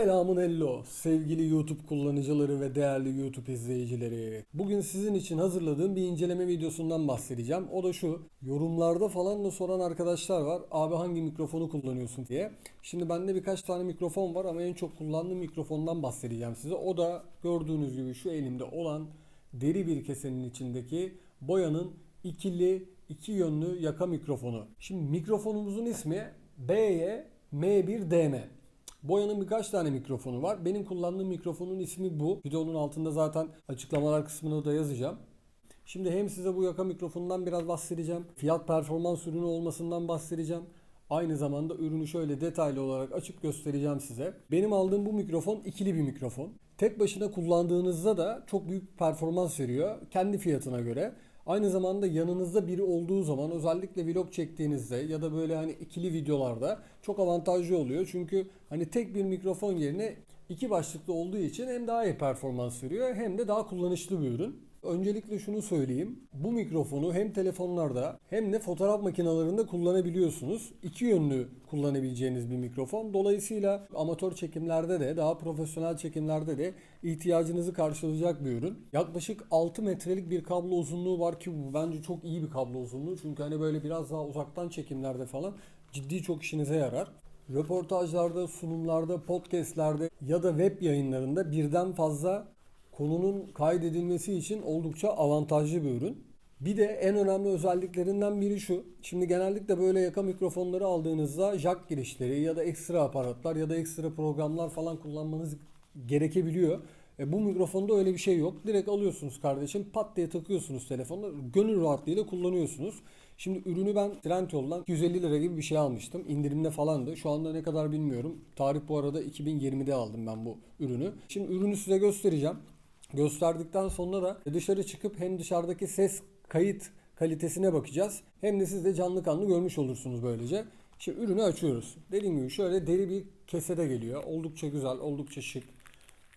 Selamun hello sevgili YouTube kullanıcıları ve değerli YouTube izleyicileri. Bugün sizin için hazırladığım bir inceleme videosundan bahsedeceğim. O da şu yorumlarda falan da soran arkadaşlar var. Abi hangi mikrofonu kullanıyorsun diye. Şimdi bende birkaç tane mikrofon var ama en çok kullandığım mikrofondan bahsedeceğim size. O da gördüğünüz gibi şu elimde olan deri bir kesenin içindeki Boya'nın ikili iki yönlü yaka mikrofonu. Şimdi mikrofonumuzun ismi BY M1DM. Boya'nın birkaç tane mikrofonu var. Benim kullandığım mikrofonun ismi bu. Videonun altında zaten açıklamalar kısmına da yazacağım. Şimdi hem size bu yaka mikrofonundan biraz bahsedeceğim. Fiyat performans ürünü olmasından bahsedeceğim. Aynı zamanda ürünü şöyle detaylı olarak açıp göstereceğim size. Benim aldığım bu mikrofon ikili bir mikrofon. Tek başına kullandığınızda da çok büyük performans veriyor kendi fiyatına göre. Aynı zamanda yanınızda biri olduğu zaman özellikle vlog çektiğinizde ya da böyle hani ikili videolarda çok avantajlı oluyor. Çünkü hani tek bir mikrofon yerine iki başlıklı olduğu için hem daha iyi performans veriyor hem de daha kullanışlı bir ürün. Öncelikle şunu söyleyeyim. Bu mikrofonu hem telefonlarda hem de fotoğraf makinelerinde kullanabiliyorsunuz. İki yönlü kullanabileceğiniz bir mikrofon. Dolayısıyla amatör çekimlerde de daha profesyonel çekimlerde de ihtiyacınızı karşılayacak bir ürün. Yaklaşık 6 metrelik bir kablo uzunluğu var ki bu bence çok iyi bir kablo uzunluğu. Çünkü hani böyle biraz daha uzaktan çekimlerde falan ciddi çok işinize yarar. Röportajlarda, sunumlarda, podcastlerde ya da web yayınlarında birden fazla konunun kaydedilmesi için oldukça avantajlı bir ürün. Bir de en önemli özelliklerinden biri şu. Şimdi genellikle böyle yaka mikrofonları aldığınızda jack girişleri ya da ekstra aparatlar ya da ekstra programlar falan kullanmanız gerekebiliyor. E bu mikrofonda öyle bir şey yok. Direkt alıyorsunuz kardeşim pat diye takıyorsunuz telefonla. Gönül rahatlığıyla kullanıyorsunuz. Şimdi ürünü ben Trendyol'dan 250 lira gibi bir şey almıştım. İndirimde falandı. Şu anda ne kadar bilmiyorum. Tarih bu arada 2020'de aldım ben bu ürünü. Şimdi ürünü size göstereceğim. Gösterdikten sonra da dışarı çıkıp hem dışarıdaki ses kayıt kalitesine bakacağız. Hem de siz de canlı kanlı görmüş olursunuz böylece. Şimdi ürünü açıyoruz. Dediğim gibi şöyle deri bir kesede geliyor. Oldukça güzel, oldukça şık.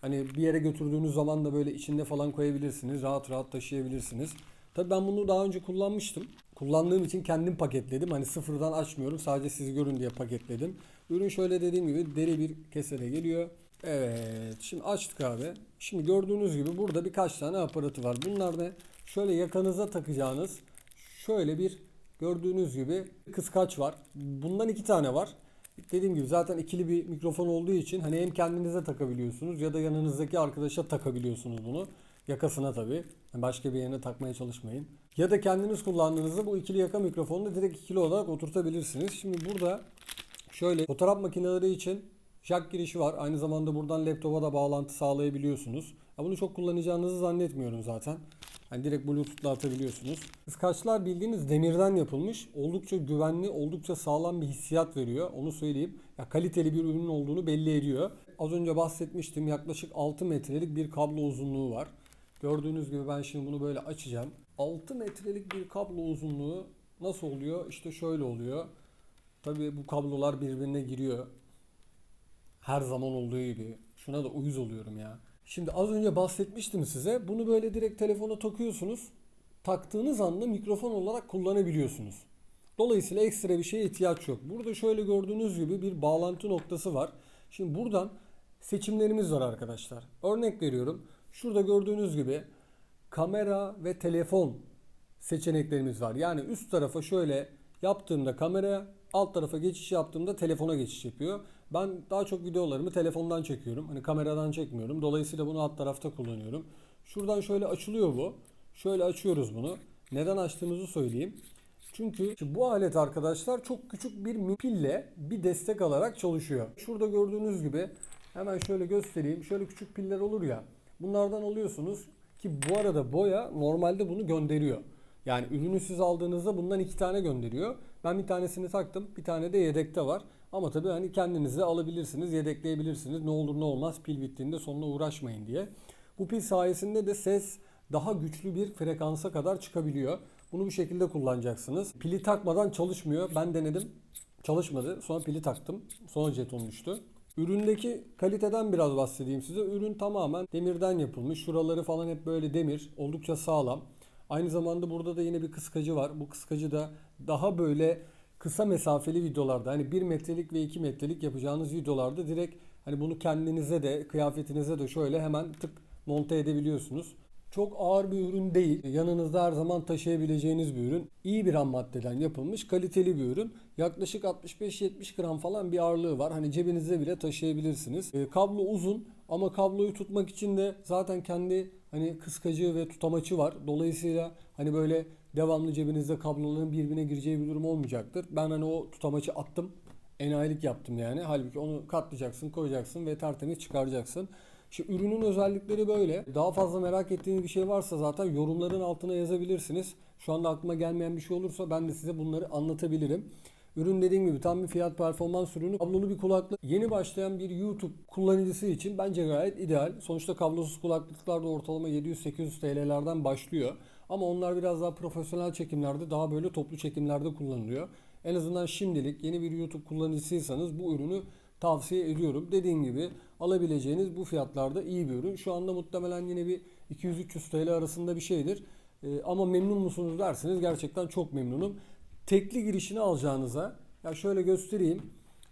Hani bir yere götürdüğünüz zaman da böyle içinde falan koyabilirsiniz. Rahat rahat taşıyabilirsiniz. Tabii ben bunu daha önce kullanmıştım. Kullandığım için kendim paketledim. Hani sıfırdan açmıyorum. Sadece sizi görün diye paketledim. Ürün şöyle dediğim gibi deri bir kesede geliyor. Evet. Şimdi açtık abi. Şimdi gördüğünüz gibi burada birkaç tane aparatı var. Bunlar da şöyle yakanıza takacağınız şöyle bir gördüğünüz gibi kıskaç var. Bundan iki tane var. Dediğim gibi zaten ikili bir mikrofon olduğu için hani hem kendinize takabiliyorsunuz ya da yanınızdaki arkadaşa takabiliyorsunuz bunu. Yakasına tabii. Başka bir yerine takmaya çalışmayın. Ya da kendiniz kullandığınızda bu ikili yaka mikrofonunu direkt ikili olarak oturtabilirsiniz. Şimdi burada şöyle fotoğraf makineleri için jack girişi var. Aynı zamanda buradan laptopa da bağlantı sağlayabiliyorsunuz. Ya bunu çok kullanacağınızı zannetmiyorum zaten. Yani direkt Bluetooth'la atabiliyorsunuz. Kıskaçlar bildiğiniz demirden yapılmış. Oldukça güvenli, oldukça sağlam bir hissiyat veriyor. Onu söyleyeyim. Ya kaliteli bir ürünün olduğunu belli ediyor. Az önce bahsetmiştim. Yaklaşık 6 metrelik bir kablo uzunluğu var. Gördüğünüz gibi ben şimdi bunu böyle açacağım. 6 metrelik bir kablo uzunluğu nasıl oluyor? İşte şöyle oluyor. Tabii bu kablolar birbirine giriyor. Her zaman olduğu gibi. Şuna da uyuz oluyorum ya. Şimdi az önce bahsetmiştim size. Bunu böyle direkt telefona takıyorsunuz. Taktığınız anda mikrofon olarak kullanabiliyorsunuz. Dolayısıyla ekstra bir şeye ihtiyaç yok. Burada şöyle gördüğünüz gibi bir bağlantı noktası var. Şimdi buradan seçimlerimiz var arkadaşlar. Örnek veriyorum. Şurada gördüğünüz gibi kamera ve telefon seçeneklerimiz var. Yani üst tarafa şöyle yaptığımda kameraya, alt tarafa geçiş yaptığımda telefona geçiş yapıyor. Ben daha çok videolarımı telefondan çekiyorum. Hani kameradan çekmiyorum. Dolayısıyla bunu alt tarafta kullanıyorum. Şuradan şöyle açılıyor bu. Şöyle açıyoruz bunu. Neden açtığımızı söyleyeyim. Çünkü bu alet arkadaşlar çok küçük bir pille bir destek alarak çalışıyor. Şurada gördüğünüz gibi hemen şöyle göstereyim. Şöyle küçük piller olur ya. Bunlardan alıyorsunuz ki bu arada boya normalde bunu gönderiyor. Yani ürünü siz aldığınızda bundan iki tane gönderiyor. Ben bir tanesini taktım. Bir tane de yedekte var. Ama tabii hani kendiniz de alabilirsiniz, yedekleyebilirsiniz. Ne olur ne olmaz pil bittiğinde sonuna uğraşmayın diye. Bu pil sayesinde de ses daha güçlü bir frekansa kadar çıkabiliyor. Bunu bu şekilde kullanacaksınız. Pili takmadan çalışmıyor. Ben denedim. Çalışmadı. Sonra pili taktım. Sonra jeton düştü. Üründeki kaliteden biraz bahsedeyim size. Ürün tamamen demirden yapılmış. Şuraları falan hep böyle demir. Oldukça sağlam. Aynı zamanda burada da yine bir kıskacı var. Bu kıskacı da daha böyle kısa mesafeli videolarda hani 1 metrelik ve 2 metrelik yapacağınız videolarda direkt Hani bunu kendinize de kıyafetinize de şöyle hemen tık monte edebiliyorsunuz. Çok ağır bir ürün değil. Yanınızda her zaman taşıyabileceğiniz bir ürün. İyi bir ham maddeden yapılmış kaliteli bir ürün. Yaklaşık 65-70 gram falan bir ağırlığı var. Hani cebinizde bile taşıyabilirsiniz. E, kablo uzun ama kabloyu tutmak için de zaten kendi hani kıskacı ve tutamaçı var. Dolayısıyla hani böyle devamlı cebinizde kabloların birbirine gireceği bir durum olmayacaktır. Ben hani o tutamaçı attım. Enayilik yaptım yani. Halbuki onu katlayacaksın, koyacaksın ve tertemiz çıkaracaksın. İşte ürünün özellikleri böyle. Daha fazla merak ettiğiniz bir şey varsa zaten yorumların altına yazabilirsiniz. Şu anda aklıma gelmeyen bir şey olursa ben de size bunları anlatabilirim. Ürün dediğim gibi tam bir fiyat performans ürünü. Kablolu bir kulaklık. Yeni başlayan bir YouTube kullanıcısı için bence gayet ideal. Sonuçta kablosuz kulaklıklar da ortalama 700-800 TL'lerden başlıyor. Ama onlar biraz daha profesyonel çekimlerde, daha böyle toplu çekimlerde kullanılıyor. En azından şimdilik yeni bir YouTube kullanıcısıysanız bu ürünü tavsiye ediyorum. Dediğim gibi alabileceğiniz bu fiyatlarda iyi bir ürün. Şu anda muhtemelen yine bir 200-300 TL arasında bir şeydir. Ee, ama memnun musunuz derseniz gerçekten çok memnunum. Tekli girişini alacağınıza ya şöyle göstereyim.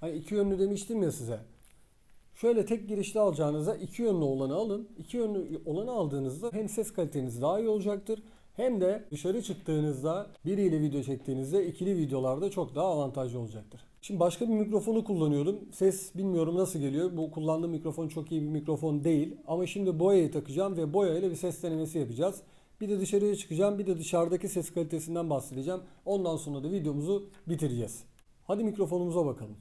Hani iki yönlü demiştim ya size. Şöyle tek girişli alacağınıza iki yönlü olanı alın. İki yönlü olanı aldığınızda hem ses kaliteniz daha iyi olacaktır. Hem de dışarı çıktığınızda biriyle video çektiğinizde ikili videolarda çok daha avantajlı olacaktır. Şimdi başka bir mikrofonu kullanıyordum. Ses bilmiyorum nasıl geliyor. Bu kullandığım mikrofon çok iyi bir mikrofon değil. Ama şimdi boyayı takacağım ve boya ile bir ses denemesi yapacağız. Bir de dışarıya çıkacağım. Bir de dışarıdaki ses kalitesinden bahsedeceğim. Ondan sonra da videomuzu bitireceğiz. Hadi mikrofonumuza bakalım.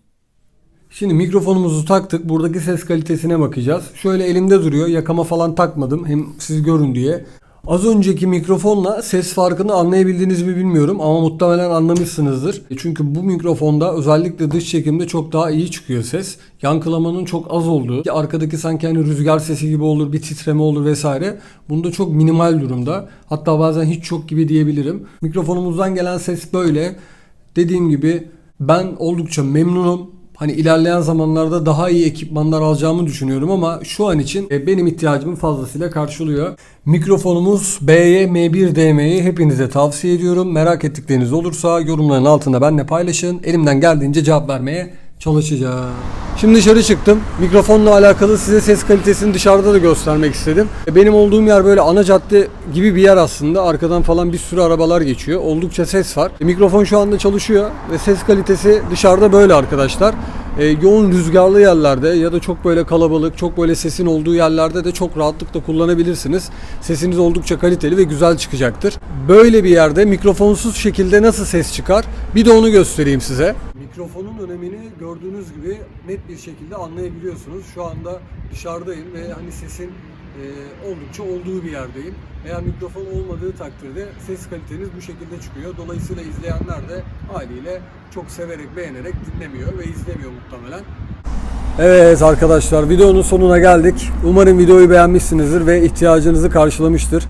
Şimdi mikrofonumuzu taktık. Buradaki ses kalitesine bakacağız. Şöyle elimde duruyor. Yakama falan takmadım. Hem siz görün diye. Az önceki mikrofonla ses farkını anlayabildiniz mi bilmiyorum ama muhtemelen anlamışsınızdır. E Çünkü bu mikrofonda özellikle dış çekimde çok daha iyi çıkıyor ses. Yankılamanın çok az olduğu, arkadaki sanki hani rüzgar sesi gibi olur, bir titreme olur vesaire. Bunda çok minimal durumda. Hatta bazen hiç yok gibi diyebilirim. Mikrofonumuzdan gelen ses böyle. Dediğim gibi ben oldukça memnunum. Hani ilerleyen zamanlarda daha iyi ekipmanlar alacağımı düşünüyorum ama şu an için e, benim ihtiyacımı fazlasıyla karşılıyor. Mikrofonumuz BY M1DM'yi hepinize tavsiye ediyorum. Merak ettikleriniz olursa yorumların altında benimle paylaşın. Elimden geldiğince cevap vermeye çalışacağım. Şimdi dışarı çıktım. Mikrofonla alakalı size ses kalitesini dışarıda da göstermek istedim. E, Benim olduğum yer böyle ana cadde gibi bir yer aslında. Arkadan falan bir sürü arabalar geçiyor. Oldukça ses var. E, Mikrofon şu anda çalışıyor ve ses kalitesi dışarıda böyle arkadaşlar. E, yoğun rüzgarlı yerlerde ya da çok böyle kalabalık, çok böyle sesin olduğu yerlerde de çok rahatlıkla kullanabilirsiniz. Sesiniz oldukça kaliteli ve güzel çıkacaktır. Böyle bir yerde mikrofonsuz şekilde nasıl ses çıkar? Bir de onu göstereyim size. Mikrofonun önemini gördüğünüz gibi net bir şekilde anlayabiliyorsunuz. Şu anda dışarıdayım ve hani sesin e, oldukça olduğu bir yerdeyim. Eğer mikrofon olmadığı takdirde ses kaliteniz bu şekilde çıkıyor. Dolayısıyla izleyenler de haliyle çok severek, beğenerek dinlemiyor ve izlemiyor muhtemelen. Evet arkadaşlar videonun sonuna geldik. Umarım videoyu beğenmişsinizdir ve ihtiyacınızı karşılamıştır.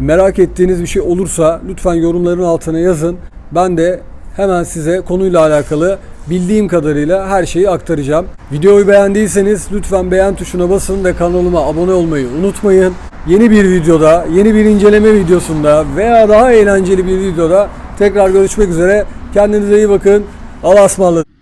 Merak ettiğiniz bir şey olursa lütfen yorumların altına yazın. Ben de hemen size konuyla alakalı bildiğim kadarıyla her şeyi aktaracağım. Videoyu beğendiyseniz lütfen beğen tuşuna basın ve kanalıma abone olmayı unutmayın. Yeni bir videoda, yeni bir inceleme videosunda veya daha eğlenceli bir videoda tekrar görüşmek üzere. Kendinize iyi bakın. Allah'a ısmarladık.